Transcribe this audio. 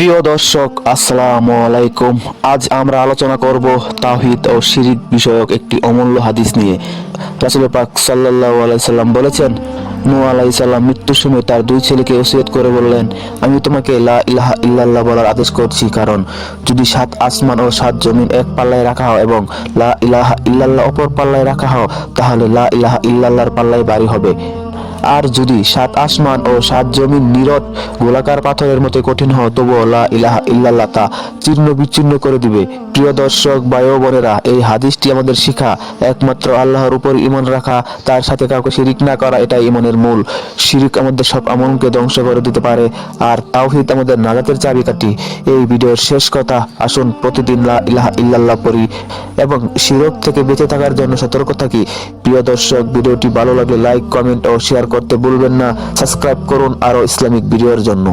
প্রিয় দর্শক, আসসালামু আলাইকুম। আজ আমরা আলোচনা করব তাহিদ ও শিরিক বিষয়ক একটি অমূল্য হাদিস নিয়ে। রাসুল পাক সাল্লাল্লাহু আলাইহি সাল্লাম বলেছেন, নূহ আলাইহিস সালাম মৃত্যুর সময় তার দুই ছেলেকে ওসিয়ত করে বললেন, আমি তোমাকে লা ইলাহা ইল্লাল্লাহ বলার আদেশ করছি, কারণ যদি সাত আসমান ও সাত জমিন এক পাল্লায় রাখা হয় এবং লা ইলাহা ইল্লাল্লাহ অপর পাল্লায় রাখা হয়, তাহলে লা ইলাহা ইল্লাল্লাহর পাল্লায় বাড়ি হবে। আর যদি সাত আসমান ও সাত জমিন নীরব গোলাকার পাথরের মতো কঠিন হয় তবুও লা ইলাহা ইল্লাল্লাহ তা চীর্ণ বিচ্ছিন্ন করে দিবে। প্রিয় দর্শক ও বোনেরা, এই হাদিসটি আমাদের শিখা একমাত্র আল্লাহর উপর ইমান রাখা, তার সাথে কাউকে শিরিক না করা, এটাই ইমানের মূল। শিরিক আমাদের সব আমলকে ধ্বংস করে দিতে পারে, আর তাওহিদ আমাদের নাজাতের চাবিকাঠি। এই ভিডিওর শেষ কথা, আসুন প্রতিদিন লা ইলাহা ইল্লাল্লাহ পড়ি। এবং শিরক থেকে বেঁচে থাকার জন্য সতর্ক থাকি। প্রিয় দর্শক, ভিডিওটি ভালো লাগলে লাইক কমেন্ট ও শেয়ার করতে ভুলবেন না। সাবস্ক্রাইব করুন আরও ইসলামিক ভিডিওর জন্য।